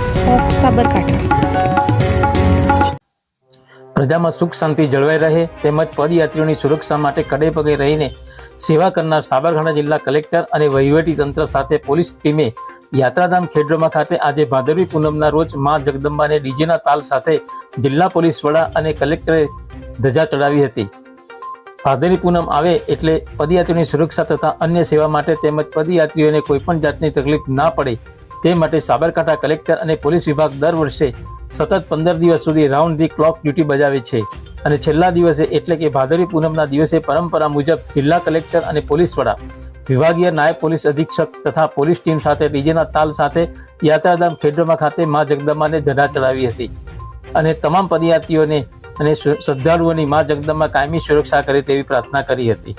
Times of Sabarkantha પ્રજામાં સુખ, શાંતિ જળવાઈ રહે તેમજ પદયાત્રીઓની સુરક્ષા માટે કડે પગે રહીને સેવા કરનાર સાબરકાંઠા જિલ્લા કલેક્ટર અને વહીવટી તંત્ર સાથે પોલીસ ટીમે યાત્રાધામ ખેડબ્રહ્મા ખાતે આજે ભાદરવી પૂનમના રોજ મા જગદંબાને ડીજેના તાલ સાથે જિલ્લા પોલીસ વડા અને કલેક્ટરે ધજા ચડાવી હતી. ભાદરવી પૂનમ આવે એટલે પદયાત્રીઓની સુરક્ષા તથા અન્ય સેવા માટે તેમજ પદયાત્રીઓને કોઈપણ જાતની તકલીફ ના પડે તે માટે સાબરકાંઠા કલેક્ટર અને પોલીસ વિભાગ દર વર્ષે સતત પંદર દિવસ સુધી રાઉન્ડ ધી ક્લોક ડ્યુટી બજાવે છે. અને છેલ્લા દિવસે એટલે કે ભાદરવી પૂનમના દિવસે પરંપરા મુજબ જિલ્લા કલેક્ટર અને પોલીસ વડા, વિભાગીય નાયબ પોલીસ અધિક્ષક તથા પોલીસ ટીમ સાથે ડીજેના તાલ સાથે યાત્રાધામ ખેડરમા ખાતે મા જગદંબાને ધજા ચડાવી હતી. અને તમામ પદયાત્રીઓને અને શ્રદ્ધાળુઓની મા જગદંબા કાયમી સુરક્ષા કરે તેવી પ્રાર્થના કરી હતી.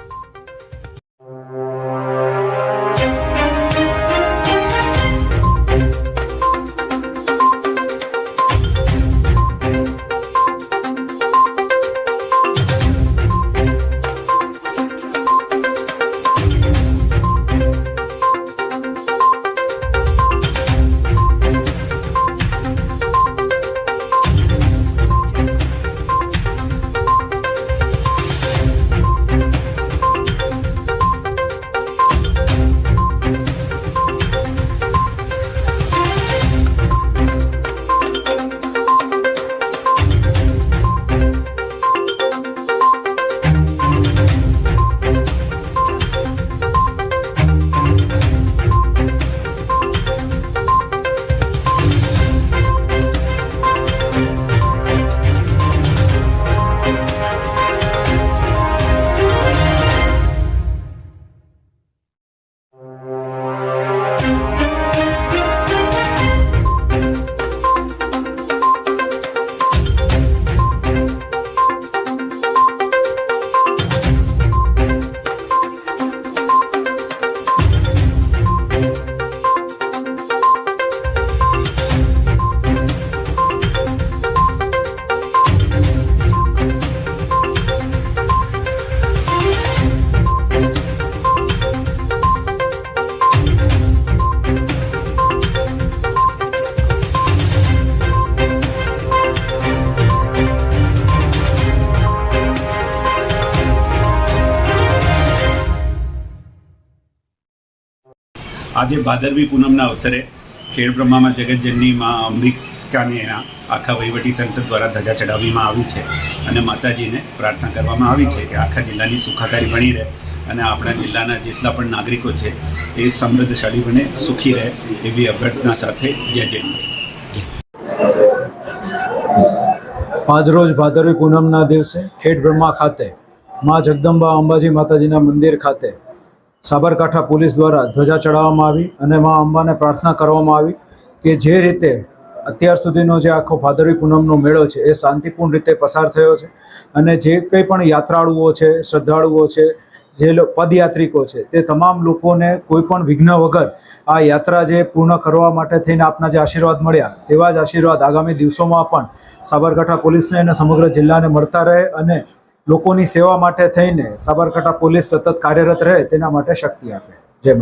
આજે ભાદરવી પૂનમના અવસરે ખેડબ્રહ્મામાં જગતજનની માં અંબિકાને એના આખા તંત્ર દ્વારા ધજા ચડાવવામાં આવી છે અને માતાજીને પ્રાર્થના કરવામાં આવી છે કે આખા જિલ્લાની સુખાકારી બની રહે અને આપણા જિલ્લાના જેટલા પણ નાગરિકો છે એ સમૃદ્ધશાળી બને, સુખી રહે એવી અભ્યર્થના સાથે જય જય આજ આજરોજ ભાદરવી પૂનમના દિવસે ખેડ બ્રહ્મા ખાતે મા જગદંબા અંબાજી માતાજીના મંદિર ખાતે સાબરકાંઠા પોલીસ દ્વારા ધ્વજા ચડાવવામાં આવી અને મા અંબાને પ્રાર્થના કરવામાં આવી કે જે રીતે અત્યાર સુધીનો જે આખો ભાદરવી પૂનમનો મેળો છે એ શાંતિપૂર્ણ રીતે પસાર થયો છે અને જે કંઈ પણ યાત્રાળુઓ છે, શ્રદ્ધાળુઓ છે, જે પદયાત્રિકો છે, તે તમામ લોકોને કોઈ પણ વિઘ્ન વગર આ યાત્રા જે પૂર્ણ કરવા માટે થઈને આપના જે આશીર્વાદ મળ્યા તેવા જ આશીર્વાદ આગામી દિવસોમાં પણ સાબરકાંઠા પોલીસને અને સમગ્ર જિલ્લાને મળતા રહે અને લોકોની સેવા માટે થઈને સાબરકાંઠા પોલીસ સતત કાર્યરત રહે તેના માટે શક્તિ આપે. જય